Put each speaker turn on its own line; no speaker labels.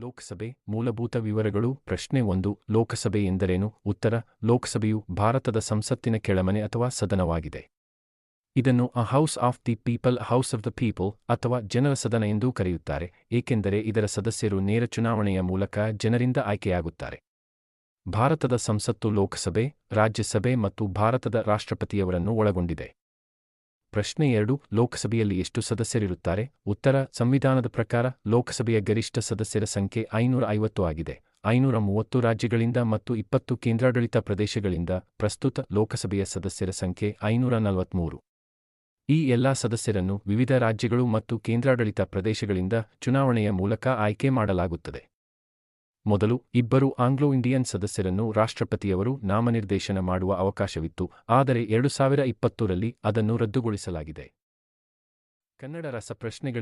ಲೋಕಸಭೆ ಮೂಲಭೂತ ವಿವರಗಳು ಪ್ರಶ್ನೆ ಒಂದು, ಲೋಕಸಭೆ ಎಂದರೇನು? ಉತ್ತರ, ಲೋಕಸಭೆಯು ಭಾರತದ ಸಂಸತ್ತಿನ ಕೆಳಮನೆ ಅಥವಾ ಸದನವಾಗಿದೆ. ಇದನ್ನು a house of the people house of the people ಅಥವಾ ಜನರ ಸದನ ಎಂದೂ ಕರೆಯುತ್ತಾರೆ, ಏಕೆಂದರೆ ಇದರ ಸದಸ್ಯರು ನೇರ ಚುನಾವಣೆಯ ಮೂಲಕ ಜನರಿಂದ ಆಯ್ಕೆಯಾಗುತ್ತಾರೆ. ಭಾರತದ ಸಂಸತ್ತು ಲೋಕಸಭೆ, ರಾಜ್ಯಸಭೆ ಮತ್ತು ಭಾರತದ ರಾಷ್ಟ್ರಪತಿಯವರನ್ನು ಒಳಗೊಂಡಿದೆ. ಪ್ರಶ್ನೆ ಎರಡು, ಲೋಕಸಭೆಯಲ್ಲಿ ಎಷ್ಟು ಸದಸ್ಯರಿರುತ್ತಾರೆ? ಉತ್ತರ, ಸಂವಿಧಾನದ ಪ್ರಕಾರ ಲೋಕಸಭೆಯ ಗರಿಷ್ಠ ಸದಸ್ಯರ ಸಂಖ್ಯೆ ಐನೂರ ಐವತ್ತು ಆಗಿದೆ. ಐನೂರ ಮೂವತ್ತು ರಾಜ್ಯಗಳಿಂದ ಮತ್ತು ಇಪ್ಪತ್ತು ಕೇಂದ್ರಾಡಳಿತ ಪ್ರದೇಶಗಳಿಂದ ಪ್ರಸ್ತುತ ಲೋಕಸಭೆಯ ಸದಸ್ಯರ ಸಂಖ್ಯೆ ಐನೂರ ನಲವತ್ಮೂರು. ಈ ಎಲ್ಲಾ ಸದಸ್ಯರನ್ನು ವಿವಿಧ ರಾಜ್ಯಗಳು ಮತ್ತು ಕೇಂದ್ರಾಡಳಿತ ಪ್ರದೇಶಗಳಿಂದ ಚುನಾವಣೆಯ ಮೂಲಕ ಆಯ್ಕೆ ಮಾಡಲಾಗುತ್ತದೆ. ಮೊದಲು ಇಬ್ಬರು ಆಂಗ್ಲೋ ಇಂಡಿಯನ್ ಸದಸ್ಯರನ್ನು ರಾಷ್ಟ್ರಪತಿಯವರು ನಾಮನಿರ್ದೇಶನ ಮಾಡುವ ಅವಕಾಶವಿತ್ತು, ಆದರೆ ಎರಡು ಸಾವಿರ ಇಪ್ಪತ್ತರಲ್ಲಿ ಅದನ್ನು ರದ್ದುಗೊಳಿಸಲಾಗಿದೆ. ಕನ್ನಡ ರಸಪ್ರಶ್ನೆಗಳಿಗೆ